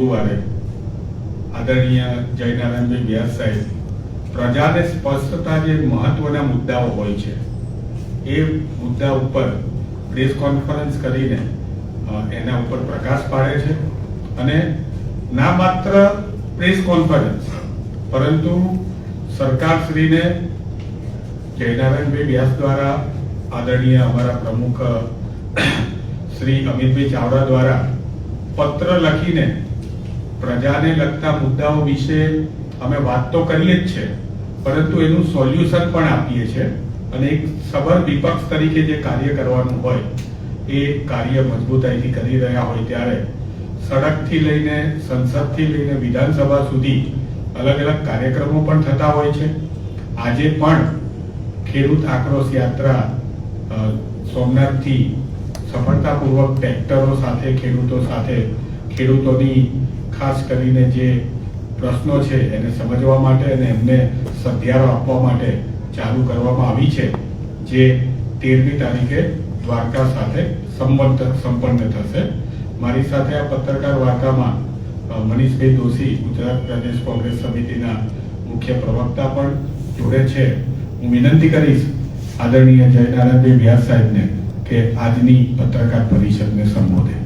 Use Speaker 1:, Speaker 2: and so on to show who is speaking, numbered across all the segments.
Speaker 1: ગુરુવારે આદરણીય જયનારાયણભાઈ વ્યાસ સાહેબ, પ્રજાને સ્પષ્ટતા જે મહત્વના મુદ્દાઓ હોય છે, એ મુદ્દા ઉપર પ્રેસ કોન્ફરન્સ કરીને એના ઉપર પ્રકાશ પાડે છે અને ના માત્ર પ્રેસ કોન્ફરન્સ, પરંતુ સરકારશ્રીને જયનારાયણભાઈ વ્યાસ દ્વારા આદરણીય અમારા પ્રમુખ, શ્રી અમિતભાઈ ચાવડા દ્વારા પત્ર લખીને પ્રજાને લગતા મુદ્દાઓ વિશે અમે વાત તો કરીએ જ છે, પરંતુ એનું સોલ્યુશન પણ આપીએ છીએ અને એક સબર વિપક્ષ તરીકે જે કાર્ય કરવાનું હોય, એ કાર્ય મજબૂતાઈથી કરી રહ્યા હોય ત્યારે સડકથી લઈને સંસદથી લઈને વિધાનસભા સુધી અલગ અલગ કાર્યક્રમો પણ થતા હોય છે. આજે પણ ખેડૂત આક્રોશ યાત્રા સોમનાથથી સફળતાપૂર્વક ટ્રેક્ટરો સાથે, ખેડૂતો સાથે, ખેડૂતોની ખાસ કરીને જે પ્રશ્નો છે એને સમજવા માટે અને એમને સધિયારો આપવા માટે ચાલુ કરવામાં આવી છે, જે તેરમી તારીખે દ્વારકા સાથે સંબંધ સંપન્ન થશે. મારી સાથે આ પત્રકાર વાર્તામાં મનીષભાઈ દોશી, ગુજરાત પ્રદેશ કોંગ્રેસ સમિતિના મુખ્ય પ્રવક્તા પણ જોડે છે. હું વિનંતી કરીશ આદરણીય જયનારાયણભાઈ વ્યાસ સાહેબને કે આજની પત્રકાર પરિષદને સંબોધે.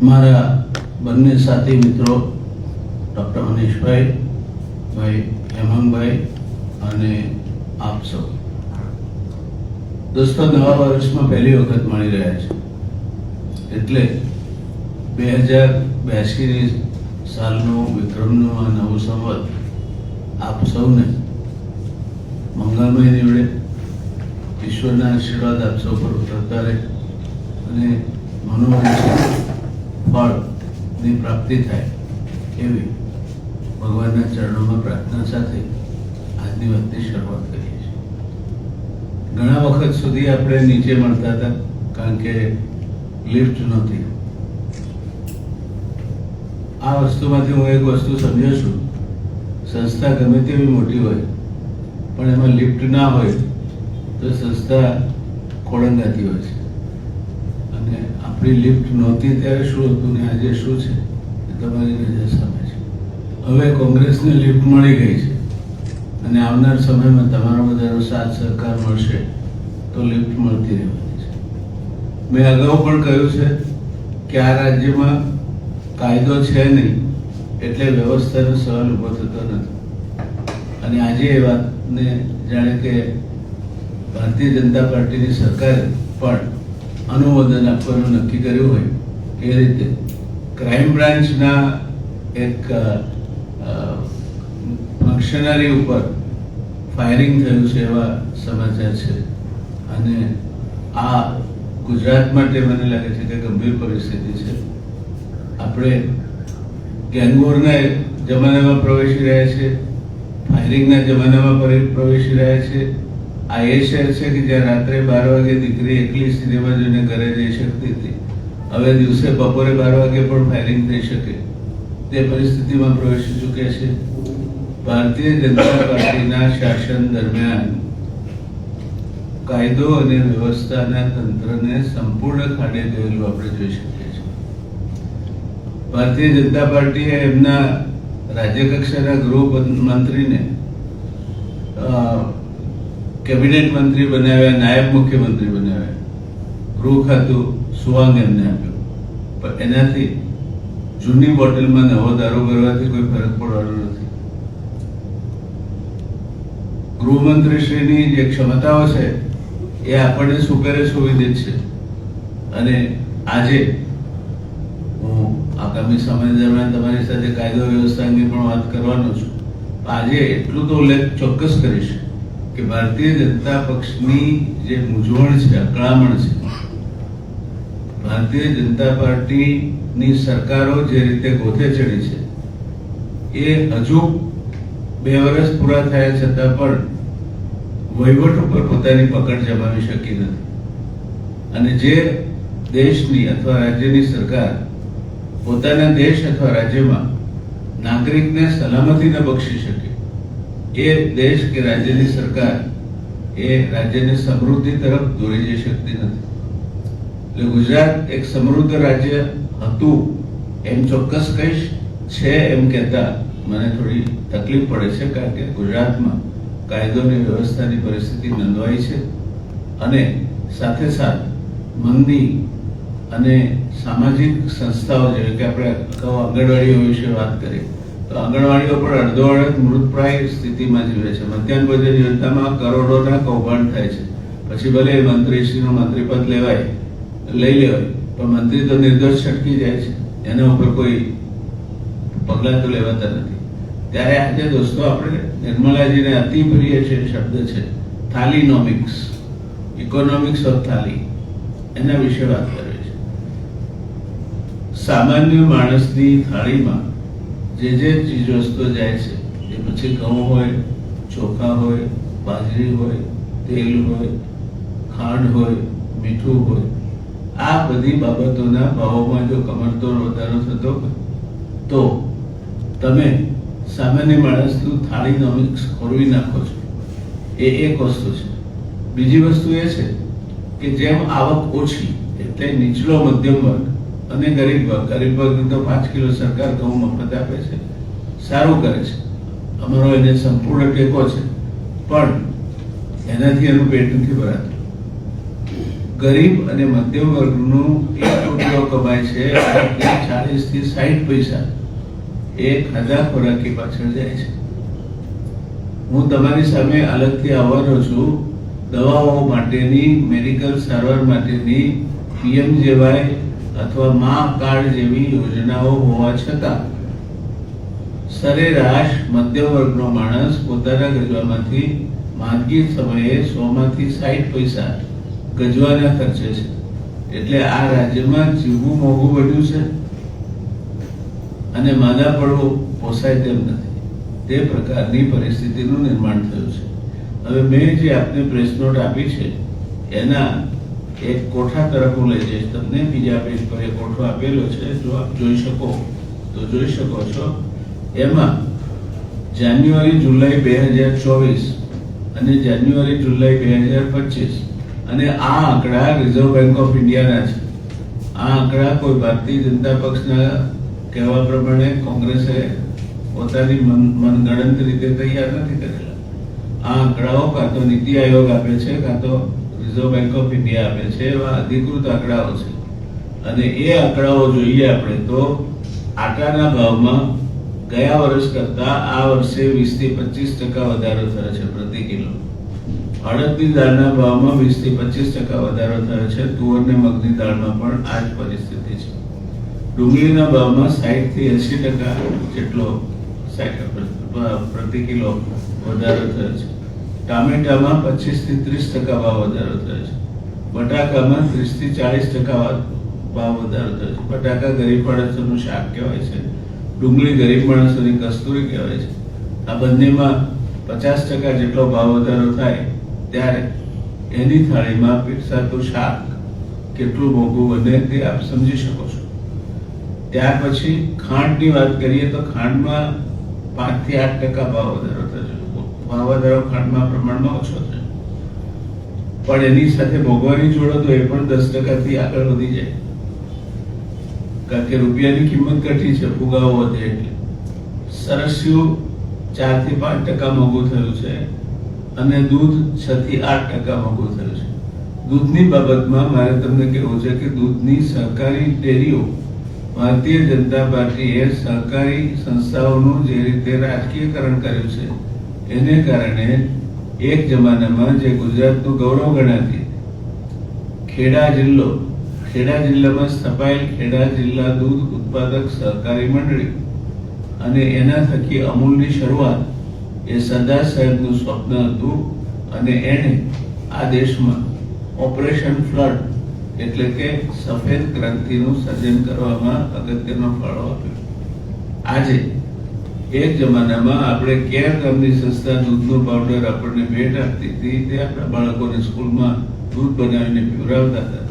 Speaker 2: મારા બંને સાથી મિત્રો, ડૉક્ટર મનીષભાઈ, ભાઈ હેમંગભાઈ અને આપ સૌ. દોસ્તો, નવા વર્ષમાં પહેલી વખત મળી રહ્યા છે. એટલે બે હજાર બ્યાસી સાલનું વિક્રમનું આ નવું સંવત આપ સૌને મંગળમય નીવડે. ઈશ્વરના આશીર્વાદ આપ સૌ પર ઉતરતા રહે અને મનોવાંછિત ફળની પ્રાપ્તિ થાય એવી ભગવાનના ચરણોમાં પ્રાર્થના સાથે આજની વાતની શરૂઆત કરીએ છીએ. ઘણા વખત સુધી આપણે નીચે મળતા હતા, કારણ કે લિફ્ટ નહોતી. આ વસ્તુમાંથી હું એક વસ્તુ સમજ્યો છું. સંસ્થા ગમે તેવી મોટી હોય, પણ એમાં લિફ્ટ ના હોય, તો સંસ્થા ખોળંગાતી હોય છે. અને આપણી લિફ્ટ નહોતી ત્યારે શું હતું ને આજે શું છે એ તમારી નજર સામે છે. હવે કોંગ્રેસને લિફ્ટ મળી ગઈ છે. અને આવનાર સમયમાં તમારો બધાનો સાથ સહકાર મળશે તો લિફ્ટ મળતી રહેવાની છે. મેં અગાઉ પણ કહ્યું છે કે આ રાજ્યમાં કાયદો છે નહીં એટલે વ્યવસ્થાનો સવાલ ઊભો થતો નથી. અને આજે એ વાતને જાણે કે ભારતીય જનતા પાર્ટીની સરકારે પણ અનુમોદન આપવાનું નક્કી કર્યું હોય, એ રીતે ક્રાઇમ બ્રાન્ચના એક ફંક્શનરી ઉપર ફાયરિંગ થયું છે એવા સમાચાર છે. અને આ ગુજરાત માટે મને લાગે છે કે ગંભીર પરિસ્થિતિ છે. આપણે ગેંગવોરના જમાનામાં પ્રવેશી રહ્યા છે ફાયરિંગના જમાનામાં પર- પ્રવેશી રહ્યા છે આ એ શહેર છે કે જ્યાં રાત્રે બાર વાગે દીકરી એકલી સિનેમા જોઈને ઘરે જઈ શકતી હતી. હવે દિવસે બપોરે બાર વાગે પણ ફાયરિંગ થઈ શકે. તે પરિસ્થિતિમાં પ્રવેશી ચૂક્યા છે. ભારતીય જનતા પાર્ટીના શાસન દરમિયાન કાયદો અને વ્યવસ્થાના તંત્રને સંપૂર્ણ ખાડે ગયેલું આપણે જોઈ શકીએ છીએ. ભારતીય જનતા પાર્ટીએ એમના રાજ્ય કક્ષાના ગૃહ મંત્રીને કેબિનેટ મંત્રી બનાવ્યા, નાયબ મુખ્યમંત્રી બનાવ્યા. ગૃહ ખાતું સુવાંગ એમને આપ્યું. પણ એનાથી જૂની બોટલમાં નવો દારૂ ભરવાથી કોઈ ફરક પડવાનો નથી. ગૃહમંત્રીશ્રીની જે ક્ષમતાઓ છે, એ આપણને સુપેરે સુવિધિત છે. અને આજે હું આગામી સમય દરમિયાન તમારી સાથે કાયદો વ્યવસ્થા અંગે પણ વાત કરવાનો છું. આજે એટલું તો ઉલ્લેખ ચોક્કસ કરીશ કે ભારતીય જનતા પક્ષની જે મૂંઝવણ છે, અકળામણ છે, ભારતીય જનતા પાર્ટીની સરકારો જે રીતે ગોથે ચડી છે, એ હજુ બે વર્ષ પૂરા થયા છતાં પણ વહીવટ ઉપર પોતાની પકડ જમાવી શકી નથી. અને જે દેશની અથવા રાજ્યની સરકાર પોતાના દેશ અથવા રાજ્યમાં નાગરિકને સલામતી ન બક્ષી શકે એ દેશ કે રાજ્યની સરકાર એ રાજ્યને સમૃદ્ધિ તરફ દોરી જઈ શકતી નથી. એટલે ગુજરાત એક સમૃદ્ધ રાજ્ય હતું, એમ ચોક્કસ કહીશ, છે એમ કહેતા મને થોડી તકલીફ પડે છે, કારણ કે ગુજરાતમાં કાયદોની વ્યવસ્થાની પરિસ્થિતિ નોંધવાઈ છે અને સાથે સાથ મંદી અને સામાજિક સંસ્થાઓ જેવી કે આપણે અગાઉ આંગણવાડીઓ વિશે વાત કરી આંગણવાડીઓ પણ અડધો અડધ મૃતપ્રાય સ્થિતિમાં જીવે છે. મધ્યાહન ભોજન યોજનામાં કરોડોના કૌભાંડ થાય છે. પછી ભલે મંત્રીશ્રીનું મંત્રીપદ લેવાય, લઈ લેવાય, પણ મંત્રી તો નિર્દોષ છટકી જાય છે. એના ઉપર કોઈ પગલાં તો લેવાતા નથી. ત્યારે આજે દોસ્તો આપણે નિર્મલાજીને અતિ પ્રિય છે શબ્દ છે, થાલીનોમિક્સ. ઇકોનોમિક્સ ઓફ થાલી એના વિશે વાત કરવી છે. સામાન્ય માણસની થાળીમાં જે જે ચીજ વસ્તુઓ જાય છે, એ પછી ઘઉં હોય, ચોખા હોય, બાજરી હોય, તેલ હોય, ખાંડ હોય, મીઠું હોય, આ બધી બાબતોના ભાવોમાં જો કમરતોડ વધારો થતો હોય, તો તમે સામાન્ય માણસનું થાળીનોમિક્સ ખોરવી નાખો છો. એ એક વસ્તુ છે. બીજી વસ્તુ એ છે કે જેમ આવક ઓછી, એટલે નીચલો મધ્યમ વર્ગ અને ગરીબ વર્ગ. ગરીબ વર્ગને તો પાંચ કિલો સરકાર ઘઉં મફત આપે છે. સારું કરે છે. અમારો એને સંપૂર્ણ ટેકો છે. પણ એનાથી એનું પેટ નથી ભરાતું. ગરીબ અને મધ્યમ વર્ગનું એક રૂપિયો કમાય છે ચાલીસથી સાઠ પૈસા એ ખાધા ખોરાકી પાછળ જાય છે. હું તમારી સામે અલગથી આવવાનો છું. દવાઓ માટેની, મેડિકલ સારવાર માટેની પીએમજેવાય અથવા મા જેવી યોજનાઓ હોવા છતાં, સરેરાશ મધ્યમ માણસ પોતાના ગજવામાંથી માંદગી સમયે સોમાંથી સાઠ પૈસા ગજવાના ખર્ચે છે. એટલે આ રાજ્યમાં જીવવું મોંઘું બન્યું છે અને માદા પડવું પોસાય તેમ નથી. તે પ્રકારની પરિસ્થિતિનું નિર્માણ થયું છે. હવે મેં જે આપને પ્રેસ નોટ આપી છે, એના એક કોઠા તરફ હું લઈ જઈશ તમને બીજા પેજ પર એક કોઠો આપેલો છે. જો આપ જોઈ શકો, તો જોઈ શકો છો. એમાં જાન્યુઆરી, જુલાઈ બે હજાર ચોવીસ અને જાન્યુઆરી, જુલાઈ બે હજાર પચીસ. અને આ આંકડા રિઝર્વ બેંક ઓફ ઇન્ડિયાના છે. આ આંકડા કોઈ ભારતીય જનતા પક્ષના કહેવા પ્રમાણે કોંગ્રેસે પોતાની મન મનગણત રીતે તૈયાર નથી કરેલા. આ આંકડાઓ કાં તો નીતિ આયોગ આપે છે, કાં તો રિઝર્વ બેંક ઓફ ઇન્ડિયા આપે છે, એવા અધિકૃત આંકડાઓ છે. અને એ આંકડાઓ જોઈએ આપણે તો આટાના ભાવમાં ગયા વર્ષ કરતા આ વર્ષે વીસથી પચીસ ટકા વધારો થયો છે પ્રતિ કિલો. અડદની દાળના ભાવમાં વીસથી પચીસ ટકા વધારો થયો છે. તુવર ને મગની દાળમાં પણ આ જ પરિસ્થિતિ છે. ડુંગળીના ભાવમાં થી એસી ટકા જેટલો પ્રતિ કિલો વધારો થયો છે. ટામેટામાં પચીસથી ત્રીસ ટકા ભાવ વધારો થયો છે. બટાકામાં ત્રીસથી ચાલીસ ટકા ભાવ વધારો થયો છે. બટાકા ગરીબ માણસોનું શાક કહેવાય છે. ડુંગળી ગરીબ માણસોની કસ્તુરી કહેવાય છે. આ બંનેમાં પચાસ ટકા જેટલો ભાવ વધારો થાય ત્યારે એની થાળીમાં પીરસાતું શાક કેટલું મોંઘું બને તે આપ સમજી શકો છો. ત્યાર પછી ખાંડની વાત કરીએ તો ખાંડમાં પાંચથી આઠ ટકા ભાવ વધારો થયો ખંડમાં પ્રમાણમાં ઓછો થયો. પણ એની સાથે મોંઘવારી જોડો તો એ પણ દસ ટકાથી આગળ વધી જાય. કારણ કે રૂપિયાની કિંમત ઘટી છે, ફુગાવો વધે એટલે. સરસ્યું ચારથી પાંચ ટકા મોંઘું થયું છે અને દૂધ છ થી આઠ ટકા મોંઘું થયું છે. દૂધની બાબતમાં મારે તમને કહેવું છે કે દૂધની સહકારી ડેરીઓ ભારતીય જનતા પાર્ટીએ સહકારી સંસ્થાઓનું જે રીતે રાજકીયકરણ કર્યું છે એને કારણે એક જમાનામાં જે ગુજરાતનું ગૌરવ ગણાતી ખેડા જિલ્લો, ખેડા જિલ્લામાં સ્થપાયેલ ખેડા જિલ્લા દૂધ ઉત્પાદક સહકારી મંડળી અને એના થકી અમૂલની શરૂઆત એ સરદાર સાહેબનું સ્વપ્ન હતું અને એણે આ દેશમાં ઓપરેશન ફ્લડ એટલે કે સફેદ ક્રાંતિનું સર્જન કરવામાં અગત્યનો ફાળો આપ્યો. આજે એક જમાનામાં આપણે કેર નામની સંસ્થા દૂધનો પાવડર આપણને ભેટ આપતી હતી, તે આપણા બાળકોને સ્કૂલમાં દૂધ બનાવીને પીવડાવતા હતા.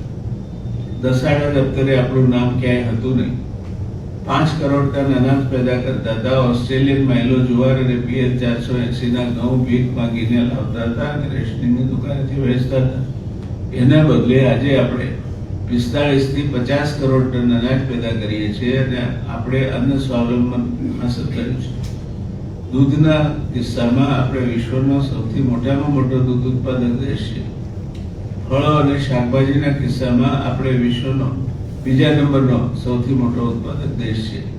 Speaker 2: દસાડા દફતરે આપણું નામ ક્યાંય હતું નહીં. પાંચ કરોડ ટન અનાજ પેદા કરતા હતા, ઓસ્ટ્રેલિયન માઇલો જુવાર અને પીએચ ચારસો એસી ના ઘઉં ભીખ માંગીને લાવતા હતા અને રેશનિંગની દુકાનેથી વેચતા હતા. એના બદલે આજે આપણે પિસ્તાળીસથી પચાસ કરોડ ટન અનાજ પેદા કરીએ છીએ અને આપણે અન્ન સ્વાવલંબન હાંસલ કર્યું છે. દૂધના કિસ્સામાં આપણે વિશ્વનો સૌથી મોટામાં મોટો દૂધ ઉત્પાદક દેશ છે. ફળો અને શાકભાજીના કિસ્સામાં આપણે વિશ્વનો બીજા નંબરનો સૌથી મોટો ઉત્પાદક દેશ છે.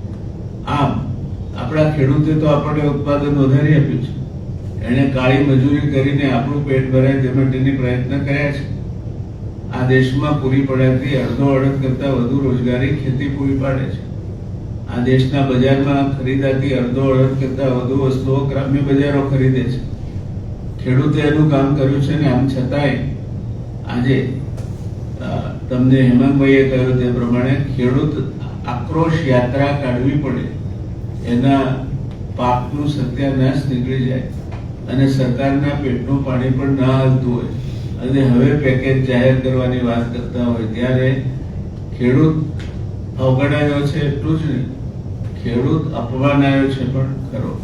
Speaker 2: આમ, આપણા ખેડૂતે તો આપણને ઉત્પાદન વધારી આપ્યું છે. એણે કાળી મજૂરી કરીને આપણું પેટ ભરાય તે માટેની પ્રયત્ન કર્યા છે. આ દેશમાં પૂરી પડાતી અડધો અડધ કરતા વધુ રોજગારી ખેતી પૂરી પાડે છે. આ દેશના બજારમાં ખરીદાતી અડધો અડધ કરતા વધુ વસ્તુઓ ગ્રામ્ય બજારો ખરીદે છે. ખેડૂતે એનું કામ કર્યું છે ને આમ છતાંય આજે તમને હેમાંગભાઈએ કહ્યું તે પ્રમાણે ખેડૂત આક્રોશ યાત્રા કાઢવી પડે. એના પાકનું સત્યાનાશ નીકળી જાય અને સરકારના પેટનું પાણી પણ ના હાલતું હોય. અને હવે પેકેજ જાહેર કરવાની વાત કરતા હોય ત્યારે ખેડૂત અવગણાયો છે એટલું જ નહીં. ખેડૂત અપમાનાયો છે પણ ખરો.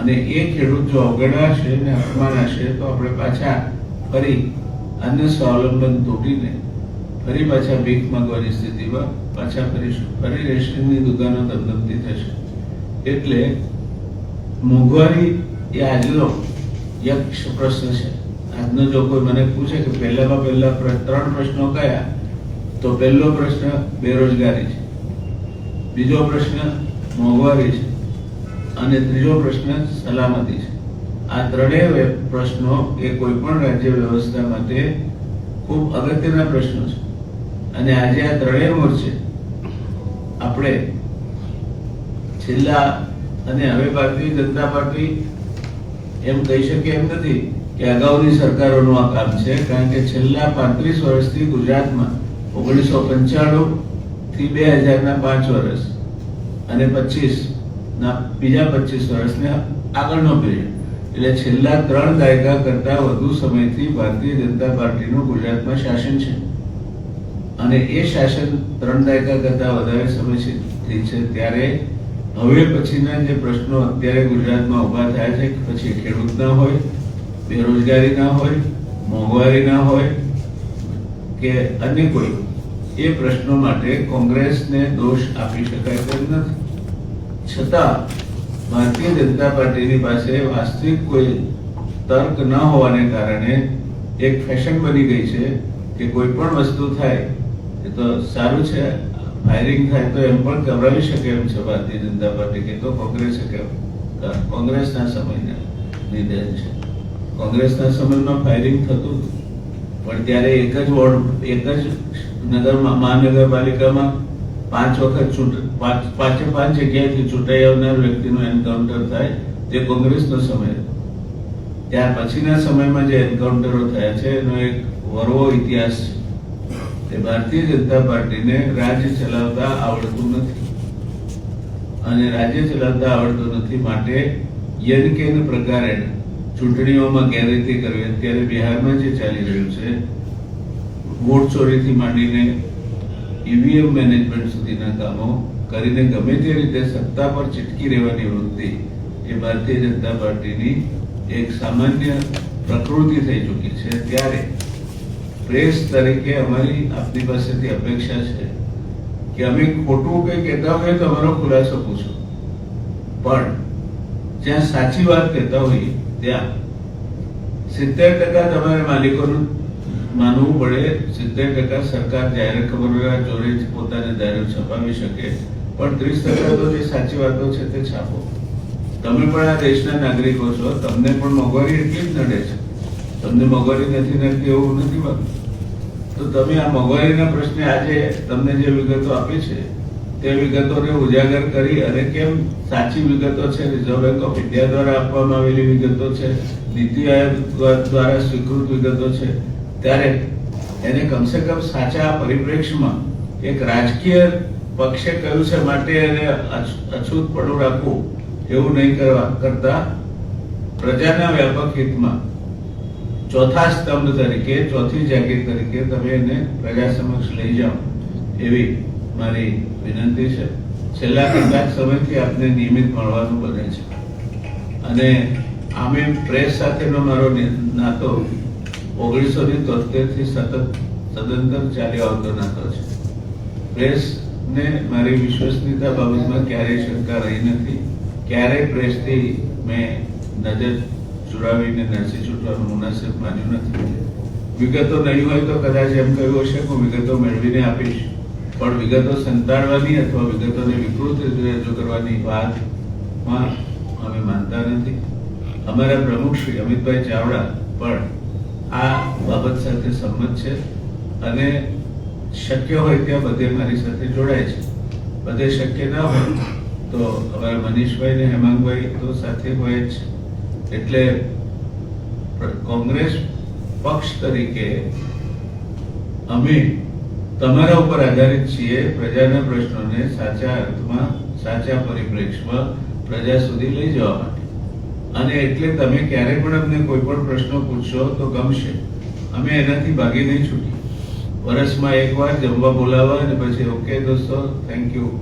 Speaker 2: અને એ ખેડૂત જો અવગણાશે ને અપમાનાશે તો આપણે પાછા ફરી અન્ય સ્વાવલંબન તૂટીને ફરી પાછા ભીખ માંગવાની સ્થિતિમાં પાછા ફરીશું. ફરી રેશનની દુકાનો ધમધમતી થશે. એટલે મોંઘવારી એ આજનો યક્ષ પ્રશ્ન છે. આજનો જો કોઈ મને પૂછે કે પહેલામાં પહેલા ત્રણ પ્રશ્નો કયા, તો પહેલો પ્રશ્ન બેરોજગારી છે. બીજો પ્રશ્ન મોંઘવારી છે. અને ત્રીજો પ્રશ્ન સલામતી છે. આ ત્રણેય પ્રશ્નો એ કોઈ પણ રાજ્ય વ્યવસ્થા માટે ખૂબ અગત્યના પ્રશ્નો છે. અને આજે આ ત્રણેય મોરચે આપણે છેલ્લા અને હવે ભારતીય જનતા પાર્ટી એમ કહી શકે એમ નથી કે અગાઉની સરકારોનું આ કામ છે, કારણ કે છેલ્લા પાંત્રીસ વર્ષથી ગુજરાતમાં ઓગણીસો પંચાણું થી બે હજારના પાંચ વર્ષ અને પચીસ બીજા પચીસ વર્ષને આગળનો પીરિયડ એટલે છેલ્લા ત્રણ દાયકા કરતાં વધુ સમયથી ભારતીય જનતા પાર્ટીનું ગુજરાતમાં શાસન છે. અને એ શાસન ત્રણ દાયકા કરતાં વધારે સમયથી છે, ત્યારે હવે પછીના જે પ્રશ્નો અત્યારે ગુજરાતમાં ઊભા થયા છે, પછી ખેડૂત ના હોય બેરોજગારી ના હોય, મોંઘવારી ના હોય કે અન્ય કોઈ, એ પ્રશ્નો માટે કોંગ્રેસને દોષ આપી શકાય તેમ નથી. છતાં, ભારતીય જનતા પાર્ટીની પાસે વાસ્તવિક કોઈ તર્ક ન હોવાને કારણે એક ફેશન બની ગઈ છે કે કોઈ પણ વસ્તુ થાય, એ તો સારું છે ફાયરિંગ થાય તો એમ પણ ગભરાવી શકે એમ છે ભારતીય જનતા પાર્ટી કે તો કોંગ્રેસે કેમ કોંગ્રેસના સમયના લીધે છે. કોંગ્રેસના સમયમાં ફાયરિંગ થતું. પણ ત્યારે એક જ વોર્ડ, એક જ નગર, મહાનગરપાલિકામાં પાંચ વખત ચૂંટ, પાંચે, પાંચ જગ્યાએથી ચૂંટાઈ આવનાર વ્યક્તિનું એન્કાઉન્ટર થાય તે કોંગ્રેસનો સમય ત્યાર પછીના સમયમાં જે એન્કાઉન્ટરો થયા છે, એનો એક વરવો ઇતિહાસ છે. તે ભારતીય જનતા પાર્ટીને રાજ્ય ચલાવતા આવડતું નથી. અને રાજ્ય ચલાવતા આવડતું નથી માટે યન કેન પ્રકારે ચૂંટણીઓમાં ગેરરીતિ કરવી અત્યારે બિહારમાં જે ચાલી રહ્યું છે વોટ ચોરીથી માંડીને ઈવીએમ મેનેજમેન્ટ સુધીના કામો કરીને ગમે તે રીતે સત્તા પર ચીટકી રહેવાની વૃત્તિ એ ભારતીય જનતા પાર્ટીની એક સામાન્ય પ્રકૃતિ થઈ ચૂકી છે. ત્યારે પ્રેસ તરીકે અમારી આપની પાસેથી અપેક્ષા છે કે અમે ખોટું કંઈ કહેતા હોઈએ તો અમારો ખુલાસો પૂછો. પણ જ્યાં સાચી વાત કહેતા હોઈએ ત્યાં. સિત્તેર ટકા તમારે માલિકોનું માનવું પડે. સિત્તેર ટકા સરકાર જાહેર ખબર ચોરે પોતાને દાયરો છપાવી શકે. પણ ત્રીસ ટકા તો જે સાચી વાતો છે તે છાપો. તમે પણ આ દેશના નાગરિકો છો. તમને પણ મોંઘવારી એટલી જ નડે છે. તમને મોંઘવારી નથી નડતી એવું નથી બનતું. તો તમે આ મોંઘવારીના પ્રશ્ને આજે તમને જે વિગતો આપી છે તે વિગતોને ઉજાગર કરી અને કેમ સાચી વિગતો છે રિઝર્વ બેંક ઓફ ઇન્ડિયા દ્વારા આપવામાં આવેલી વિગતો છે, નીતિ આયોગ દ્વારા સ્વીકૃત વિગતો છે, ત્યારે એને કમસે કમ સાચા પરિપ્રેક્ષ્યમાં એક રાજકીય પક્ષે કહ્યું છે માટે એને અછ- અછૂત પડું રાખવું એવું નહીં કરવા કરતા પ્રજાના વ્યાપક હિતમાં ચોથા સ્તંભ તરીકે, ચોથી જાગીર તરીકે તમે એને પ્રજા સમક્ષ લઈ જાઓ એવી મારી વિનંતી છે. છેલ્લા કેટલાક સમયથી આપને નિયમિત મળવાનું બને છે. અને આમે પ્રેસ સાથેનો મારો નાતો ઓગણીસો ને તોતેરથી સતત, સદંતર ચાલ્યો આવતો નાતો છે. પ્રેસને મારી વિશ્વસનીયતા બાબતમાં ક્યારેય શંકા રહી નથી. ક્યારેય પ્રેસથી મેં નજર ચુરાવીને નરસી છૂટવાનું મુનાસિબ માન્યું નથી. વિગતો નહીં હોય તો કદાચ એમ કહ્યું હશે કે હું વિગતો મેળવીને આપીશ. પણ વિગતો સંતાડવાની અથવા વિગતોને વિકૃત રજૂ કરવાની વાતમાં અમે માનતા નથી. અમારા પ્રમુખ શ્રી અમિતભાઈ ચાવડા પણ આ બાબત સાથે સંમત છે અને શક્ય હોય ત્યાં બધે મારી સાથે જોડાય છે. બધે શક્ય ના હોય તો અમારા મનીષભાઈ ને હેમાંગભાઈ તો સાથે હોય જ. એટલે કોંગ્રેસ પક્ષ તરીકે અમે તમારા ઉપર આધારિત છીએ પ્રજાના પ્રશ્નોને સાચા અર્થમાં, સાચા પરિપ્રેક્ષમાં પ્રજા સુધી લઈ જવા માટે. અને એટલે તમે ક્યારે પણ અમને કોઈ પણ પ્રશ્નો પૂછશો તો ગમશે. અમે એનાથી ભાગી નહીં છૂટીએ વર્ષમાં એકવાર જમવા બોલાવવા અને પછી ઓકે દોસ્તો થેન્ક યુ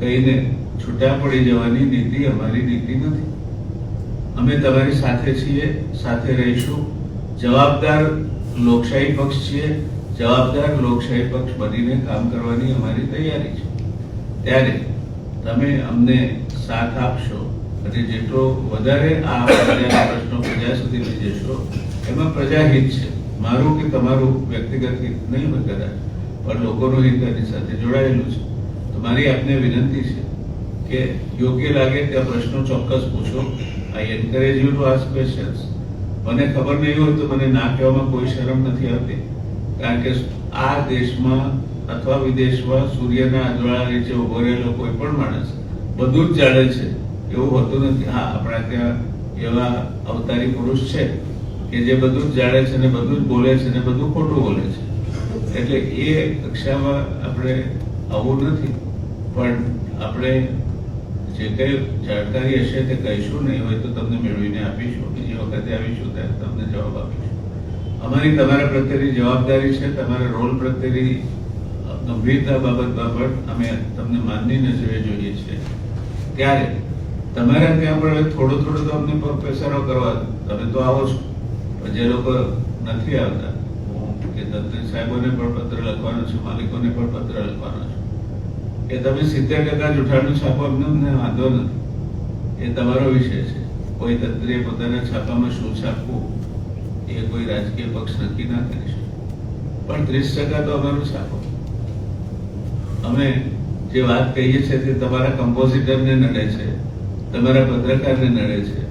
Speaker 2: કહીને છૂટા પડી જવાની નીતિ અમારી નીતિ નથી. અમે તમારી સાથે છીએ, સાથે રહીશું. જવાબદાર લોકશાહી પક્ષ છીએ. જવાબદાર લોકશાહી પક્ષ બનીને કામ કરવાની અમારી તૈયારી છે. ત્યારે તમે અમને સાથ આપશો અને જેટલો વધારે આ પ્રશ્નો પ્રજા સુધી લઈ જશો, એમાં પ્રજા હિત છે. મારું કે તમારું વ્યક્તિગત હિત નહીં હોય કદાચ, પણ લોકોનું હિત એની સાથે જોડાયેલું છે. તો મારી આપને વિનંતી છે કે યોગ્ય લાગે ત્યાં પ્રશ્નો ચોક્કસ પૂછો. I encourage you to ask questions મને ખબર નહીં હોય તો મને ના કહેવામાં કોઈ શરમ નથી આવતી. કારણ કે આ દેશમાં અથવા વિદેશમાં સૂર્યના અજવાળા નીચે ઊભો રહેલો કોઈ પણ માણસ બધું જ જાણે છે. એવું હોતું નથી. હા, આપણા ત્યાં એવા અવતારી પુરુષ છે કે જે બધું જ જાણે છે ને બધું જ બોલે છે ને બધું ખોટું બોલે છે. એટલે એ કક્ષામાં આપણે આવું નથી. પણ આપણે જે કઈ જાણકારી હશે તે કહીશું નહીં હોય તો તમને મેળવીને આપીશું. બીજી વખતે આવીશું ત્યારે તમને જવાબ આપીશું. અમારી તમારા પ્રત્યેની જવાબદારી છે, તમારા રોલ પ્રત્યેની ગંભીરતા બાબત બાબત અમે તમને માનની નજરે જોઈએ છીએ. ત્યારે તમારા ત્યાં પણ થોડો થોડો તો અમને પ્રોફેસરો કરવા, તમે તો આવો છો. જે લોકો નથી આવતા કે તંત્રી સાહેબોને પણ પત્ર લખવાનો છું, માલિકોને પણ પત્ર લખવાનો છું. કે તમે સિત્તેર ટકા જુઠાણું છાપો અમને વાંધો નથી. એ તમારો વિષય છે. કોઈ તંત્રીએ પોતાના છાપામાં શું છાપવું? એ કોઈ રાજકીય પક્ષ નક્કી ના કરી શકે. પણ ત્રીસ ટકા તો અમારું છાપો અમે જે વાત કહીએ છીએ તે તમારા કમ્પોઝિટરને નડે છે, તમારા પત્રકારને નડે છે,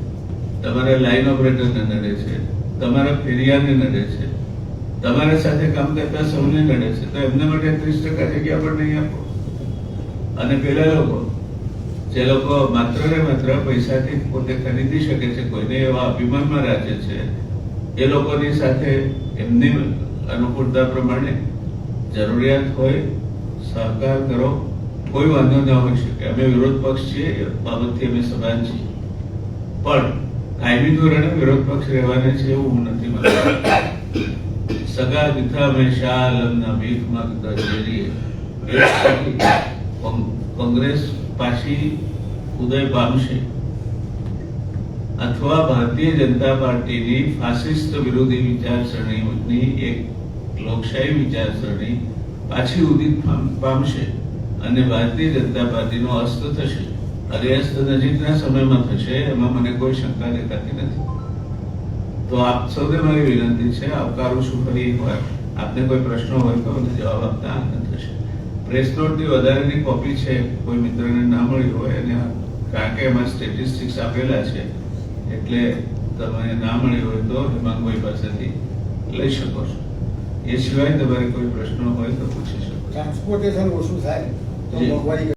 Speaker 2: તમારા લાઇન ઓપરેટરને નડે છે, તમારા ફેરિયાને નડે છે, તમારા સાથે કામ કરતા સૌને નડે છે. તો એમના માટે ત્રીસ ટકા જગ્યા પણ નહીં આપો. અને પેલા લોકો, જે લોકો માત્ર ને માત્ર પૈસાથી પોતે ખરીદી શકે છે, કોઈને એવા અભિમાનમાં રાખે છે એ લોકોની સાથે એમની અનુકૂળતા પ્રમાણે જરૂરિયાત હોય, સહકાર કરો, કોઈ વાંધો ના હોઈ શકે. અમે વિરોધ પક્ષ છીએ, એ બાબતથી અમે સભાન છીએ. પણ કાયમી ધોરણે વિરોધ પક્ષ રહેવાને છે એવું હું નથી માનતો. સગા દીઠા હંમેશા આલમના ભીખ માંગતા જેરીએ કોંગ્રેસ પાછી ઉદય પામશે. અથવા ભારતીય જનતા પાર્ટીની ફાસિસ્ટ વિરોધી વિચારસરણીની એક લોકશાહી વિચારસરણી પાછી ઉદિત પામ- પામશે અને ભારતીય જનતા પાર્ટીનો અસ્ત થશે. અને અસ્ત નજીકના સમયમાં થશે, એમાં મને કોઈ શંકા દેખાતી નથી. તો આપ સૌને મારી વિનંતી છે, આવકારું છું ફરી એકવાર. આપને કોઈ પ્રશ્નો હોય તો મને જવાબ આપતા આનંદ થશે. પ્રેસ નોટની વધારેની કોપી છે, કોઈ મિત્રને ના મળી હોય અને કારણ કે એમાં સ્ટેટિસ્ટિક્સ આપેલા છે એટલે તમે ના મળી હોય તો હેમાંગભાઈ પાસેથી લઈ શકો છો. એ સિવાય તમારે કોઈ પ્રશ્નો હોય તો પૂછી શકો
Speaker 3: ટ્રાન્સપોર્ટેશન ઓછું થાય